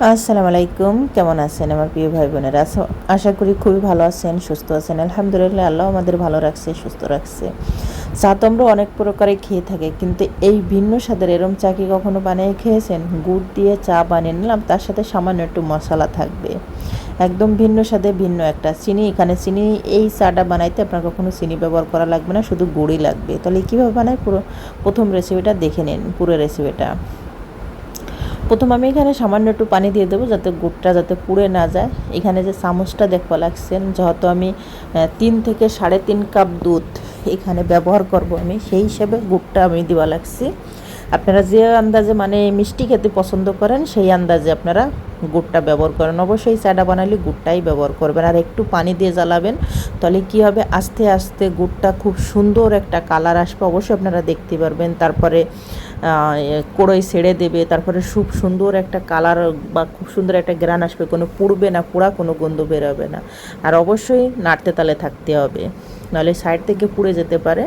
আসসালামু আলাইকুম, কেমন আছেন আমার প্রিয় ভাই বোনেরা আশা- করি খুবই ভালো আছেন, সুস্থ আছেন। আলহামদুলিল্লাহ, আল্লাহ আমাদের ভালো রাখছে, সুস্থ রাখছে। চা তো আমরা অনেক প্রকারে খেয়ে থাকি, কিন্তু এই ভিন্ন স্বাদের এরম চা কি কখনো বানিয়ে খেয়েছেন? গুড় দিয়ে চা বানিয়ে নিলাম, তার সাথে সামান্য একটু মশলা থাকবে। একদম ভিন্ন স্বাদে ভিন্ন একটা চিনি, এখানে চিনি, এই চাটা বানাইতে আপনার কখনো চিনি ব্যবহার করা লাগবে না, শুধু গুড়ই লাগবে। তাহলে কীভাবে বানায়? পুরো প্রথম রেসিপিটা দেখে নিন, পুরো রেসিপিটা প্রথম আমি এখানে সামান্য একটু পানি দিয়ে দেবো যাতে গুড়টা যাতে পুড়ে না যায়। এখানে যে চামচটা দেখবা লাগছেন যেহেতু আমি তিন থেকে সাড়ে তিন কাপ দুধ এখানে ব্যবহার করব আমি, সেই হিসাবে গুড়টা আমি দেওয়া লাগছি। আপনারা যে আন্দাজে মানে মিষ্টি খেতে পছন্দ করেন, সেই আন্দাজে আপনারা গুড়টা ব্যবহার করেন। অবশ্যই চাটা বানালে গুড়টাই ব্যবহার করবেন। আর একটু পানি দিয়ে জ্বালাবেন, তাহলে কী হবে? আস্তে আস্তে গুড়টা খুব সুন্দর একটা কালার আসবে। অবশ্যই আপনারা দেখতে পারবেন। তারপরে কড়ই ছেড়ে দেবে। তারপরে খুব সুন্দর একটা কালার বা খুব সুন্দর একটা গ্রান আসবে। কোনো পুড়বে না, পোড়া কোনো গন্ধ বেরোবে না। আর অবশ্যই নাড়তে তালে থাকতে হবে। নাহলে সাইড থেকে পুড়ে যেতে পারে।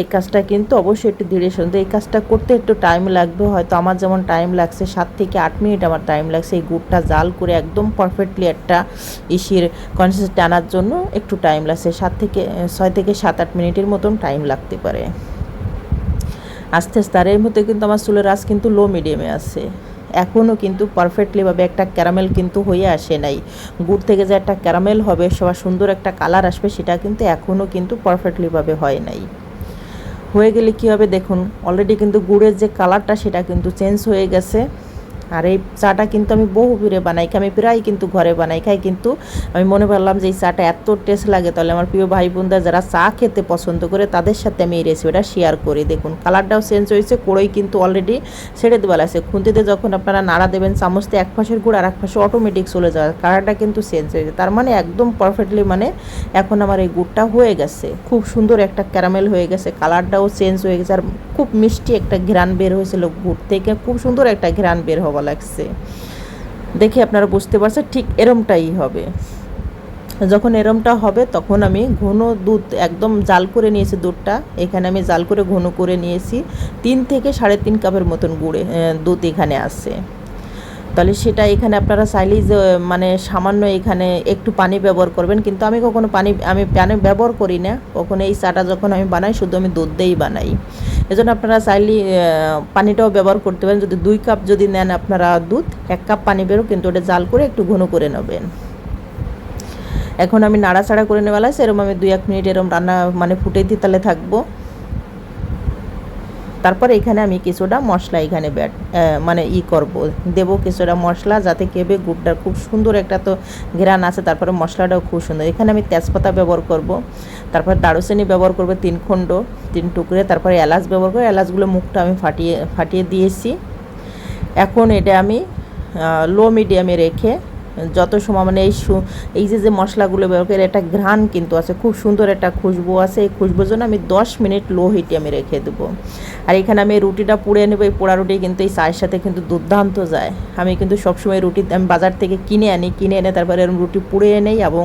এই কাজটা কিন্তু অবশ্যই একটু ধীরে সুন্দর এই কাজটা করতে একটু টাইম লাগবে। হয়তো আমার যেমন টাইম লাগছে, সাত থেকে আট মিনিট আমার টাইম লাগছে। এই গুড়টা জাল করে একদম পারফেক্টলি একটা ইসির কনসিস্টেন্ট আনার জন্য একটু টাইম লাগছে। সাত থেকে, ছয় থেকে সাত আট মিনিটের মতন টাইম লাগতে পারে। আস্তে আস্তে, আর এর মধ্যে কিন্তু আমার চুলের আঁচ কিন্তু লো মিডিয়ামে আছে। এখনও কিন্তু পারফেক্টলিভাবে একটা ক্যারামেল কিন্তু হয়ে আসে নাই। গুড় থেকে যে একটা ক্যারামেল হবে সবার সুন্দর একটা কালার আসবে, সেটা কিন্তু এখনও কিন্তু পারফেক্টলিভাবে হয় নাই। হয়ে গেলে কী হবে দেখুন অলরেডি কিন্তু গুড়ের যে কালারটা সেটা কিন্তু চেঞ্জ হয়ে গেছে। আর এই চাটা কিন্তু আমি বহু ফিরে বানাই আমি প্রায় কিন্তু ঘরে বানাই খাই, কিন্তু আমি মনে করলাম যে এই চাটা এত টেস্ট লাগে, তাহলে আমার প্রিয় ভাই বোনরা যারা চা খেতে পছন্দ করে, তাদের সাথে আমি এই রেসিপিটা শেয়ার করি। দেখুন কালারটাও চেঞ্জ হয়েছে, কোড়ই কিন্তু অলরেডি ছেড়ে দেওয়া লাগছে খুন্তিতে যখন আপনারা নাড়া দেবেন চামচতে এক পাশের গুড় আর এক পাশে অটোমেটিক চলে যাবে কালারটা কিন্তু চেঞ্জ হয়েছে। তার মানে একদম পারফেক্টলি মানে এখন আমার এই গুড়টা হয়ে গেছে। খুব সুন্দর একটা ক্যারামেল হয়ে গেছে কালারটাও চেঞ্জ হয়ে গেছে, আর খুব মিষ্টি একটা ঘ্রাণ বের হয়েছিল গুড় থেকে, খুব সুন্দর একটা ঘ্রাণ বের হওয়া লাগছে। দেখে আপনারা বুঝতে পারছেন ঠিক এরমটাই হবে। যখন এরমটা হবে তখন আমি ঘন দুধ একদম জাল করে নিয়েছি দুধটা। এখানে আমি জাল করে ঘন করে নিয়েছি। তিন থেকে সাড়ে তিন কাপের মতন গুড়ে দুধ এখানে আছে। তাহলে সেটা এখানে আপনারা চাইলেই যে মানে সামান্য এখানে একটু পানি ব্যবহার করবেন। কিন্তু আমি কখনো পানি, আমি পানি ব্যবহার করি না। কখনো এই চাটা যখন আমি বানাই শুধু আমি দুধ দিয়েই বানাই। এজন্য আপনারা চাইলেই আহ, পানিটাও ব্যবহার করতে পারেন। যদি দুই কাপ যদি নেন আপনারা দুধ এক কাপ পানি বেরো কিন্তু ওটা জাল করে একটু ঘন করে নেবেন। এখন আমি নাড়াচাড়া করে নেওয়ালা সেরকম আমি দুই এক মিনিট এরকম রান্না মানে ফুটে দিয়ে তাহলে থাকব। তারপর এখানে আমি কিছুটা মশলা এখানে ব্যাট মানে ই করব। দেবো কিছুটা মশলা যাতে কেবে গুড়টার খুব সুন্দর একটা তো ঘেরান আছে তারপরে মশলাটাও খুব সুন্দর। এখানে আমি তেজপাতা ব্যবহার করব। তারপর দারুচিনি ব্যবহার করবে তিন খণ্ড, তিন টুকরে, তারপরে এলাচ ব্যবহার করে এলাচগুলো মুখটা আমি ফাটিয়ে ফাটিয়ে দিয়েছি। এখন এটা আমি লো মিডিয়ামে রেখে যত সময় মানে এই এই যে যে মশলাগুলো ব্যবহার করে একটা ঘ্রাণ কিন্তু আছে। খুব সুন্দর একটা খুশবু আছে। এই খুশবুর জন্য আমি দশ মিনিট লো হিটে আমি রেখে দেবো। আর এখানে আমি রুটিটা পুড়ে নেব। এই পোড়া রুটি কিন্তু এই চায়ের সাথে কিন্তু দুর্দান্ত যায়। আমি কিন্তু সবসময় রুটি আমি বাজার থেকে কিনে আনি। কিনে এনে তারপরে রুটি পুড়ে নেই এবং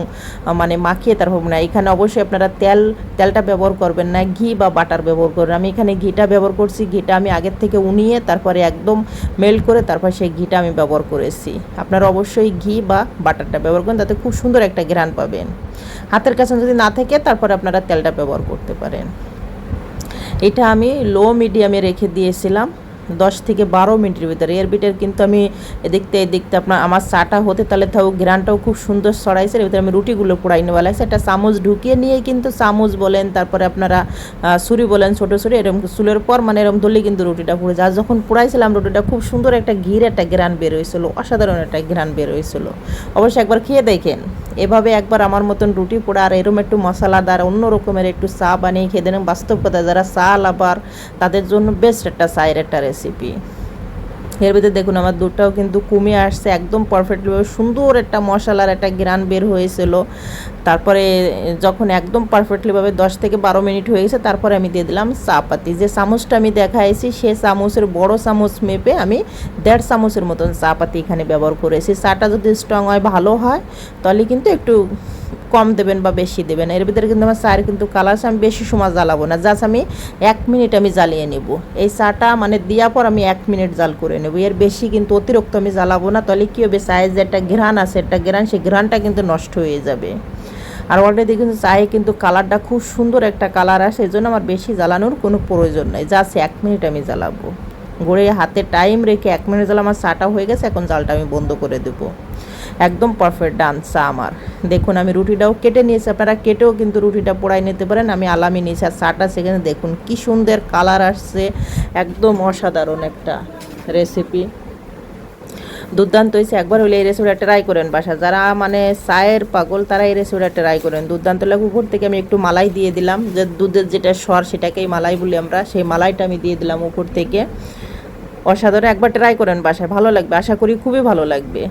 মানে মাখিয়ে তারপর না এখানে অবশ্যই আপনারা তেল, তেলটা ব্যবহার করবেন না, ঘি বা বাটার ব্যবহার করবেন। আমি এখানে ঘিটা ব্যবহার করছি। ঘিটা আমি আগের থেকে উনিয়ে তারপরে একদম মেল্ট করে তারপর সেই ঘিটা আমি ব্যবহার করেছি। আপনারা অবশ্যই ঘি বা বাটারটা ব্যবহার করেন, তাতে খুব সুন্দর একটা ঘ্রাণ পাবেন। হাতের কাছে যদি না থাকে, তারপরে আপনারা তেলটা ব্যবহার করতে পারেন। এটা আমি লো মিডিয়ামে রেখে দিয়েছিলাম। দশ থেকে বারো মিনিটের ভিতরে। এর ভিতরে কিন্তু আমি দেখতে দেখতে আপনার আমার চাটা হতে তাহলে তাও গ্রানটাও খুব সুন্দর ছড়াইছে। এর ভিতরে আমি রুটিগুলো পোড়াই নেওয়া লাগছে। একটা চামচ ঢুকিয়ে নিয়ে কিন্তু চামচ বলেন, তারপরে আপনারা ছুরি বলেন, ছোটো ছুরি এরকম চুলের পর মানে এরকম ধরলে কিন্তু রুটিটা পুড়ে আর যখন পোড়াইছিলাম রুটিটা, খুব সুন্দর একটা ঘির একটা গ্রান বের হয়েছিল, অসাধারণ একটা গ্রান বের হয়েছিল। অবশ্যই একবার খেয়ে দেখেন। এভাবে একবার আমার মতন রুটি পোড়া আর এরকম একটু মশলাদার, অন্য রকমের একটু চা বানিয়ে খেয়ে দেন বাস্তব কথা যারা চা লাভার, তাদের জন্য বেস্ট একটা চায়ের একটা রেসিপি এর ভিতরে দেখুন, আমার দুধটাও কিন্তু কমে আসছে, একদম পারফেক্টলিভাবে সুন্দর একটা মশলার একটা গ্রান বের হয়েছিল। তারপরে যখন একদম পারফেক্টলিভাবে দশ থেকে বারো মিনিট হয়ে গেছে, তারপরে আমি দিয়ে দিলাম চা পাতি যে চামচটা আমি দেখাইছি, সে চামচের বড় চামচ মেপে আমি দেড় চামচের মতন চা পাতি এখানে ব্যবহার করেছি। চাটা যদি স্ট্রং হয়, ভালো হয়, তাহলে কিন্তু একটু কম দেবেন বা বেশি দেবেন। এর ভিতরে কিন্তু আমার চায়ের কিন্তু কালার আমি বেশি সময় জ্বালাবো না। জাস্ট আমি এক মিনিট আমি জ্বালিয়ে নেব। এই চাটা মানে দেওয়ার পর আমি এক মিনিট জাল করে নেব। এর বেশি কিন্তু অতিরিক্ত আমি জ্বালাবো না। তাহলে কী হবে? চায়ের যে একটা ঘ্রাণ আছে, একটা ঘ্রাণ, সেই ঘ্রাণটা কিন্তু নষ্ট হয়ে যাবে। আর অলরেডি কিন্তু চায়ে কিন্তু কালারটা খুব সুন্দর একটা কালার আসে এই জন্য আমার বেশি জ্বালানোর কোনো প্রয়োজন নেই। জাস্ট এক মিনিট আমি জ্বালাবো। গড়ে হাতে টাইম রেখে এক মিনিট জ্বালা, আমার চাটা হয়ে গেছে, এখন জালটা আমি বন্ধ করে দেবো। একদম পারফেক্ট ডান চা আমার। দেখুন, আমি রুটিটাও কেটে নিয়েছি। আপনারা কেটেও কিন্তু রুটিটা পোড়াই নিতে পারেন। আমি আলামি নিয়েছি আর চাটা সেখানে দেখুন, কি সুন্দর কালার আসছে। একদম অসাধারণ একটা রেসিপি দুর্দান্ত হয়েছে। একবার হলে এই রেসিপিটা ট্রাই করেন বাসা যারা মানে চায়ের পাগল, তারা এই রেসিপিটা ট্রাই করেন। দুর্দান্ত লাগে উপর থেকে আমি একটু মালাই দিয়ে দিলাম। যে দুধের যেটা স্বর, সেটাকেই মালাই বলি আমরা। সেই মালাইটা আমি দিয়ে দিলাম উপর থেকে। অসাধারণ। একবার ট্রাই করেন বাসায়। ভালো লাগবে। আশা করি খুবই ভালো লাগবে।